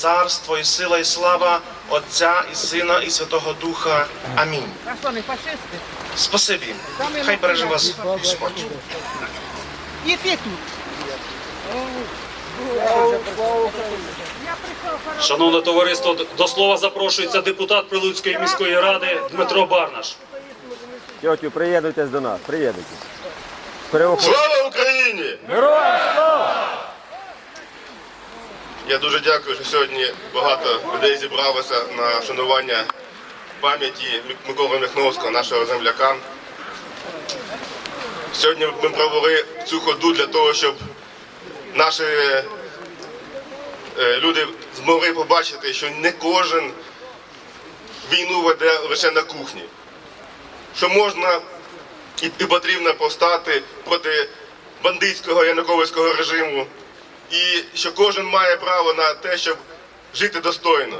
царство і сила і слава Отця і Сина і Святого Духа. Амінь. Спасибі. Хай береже вас Господь. І ти тут. Шановне товариство, до слова запрошується депутат Прилуцької міської ради Дмитро Барнаш. Тьотю, приєднуйтесь до нас, приєднуйтесь. Слава Україні! Героям слава! Я дуже дякую, що сьогодні багато людей зібралося на вшанування пам'яті Миколи Михновського, нашого земляка. Сьогодні ми провели цю ходу для того, щоб наші е, люди змогли побачити, що не кожен війну веде лише на кухні. Що можна і потрібно повстати проти бандитського януковицького режиму, і що кожен має право на те, щоб жити достойно.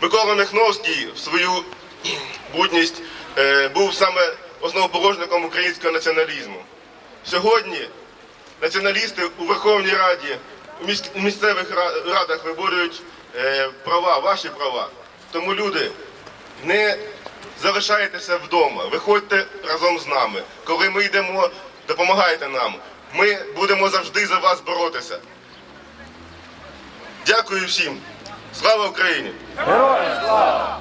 Микола Михновський в свою будність е, був саме основоположником українського націоналізму. Сьогодні націоналісти у Верховній Раді, у місцевих радах виборюють е, права, ваші права. Тому люди, не залишайтеся вдома, виходьте разом з нами. Коли ми йдемо, допомагайте нам. Ми будемо завжди за вас боротися. Дякую всім. Слава Україні! Героям слава!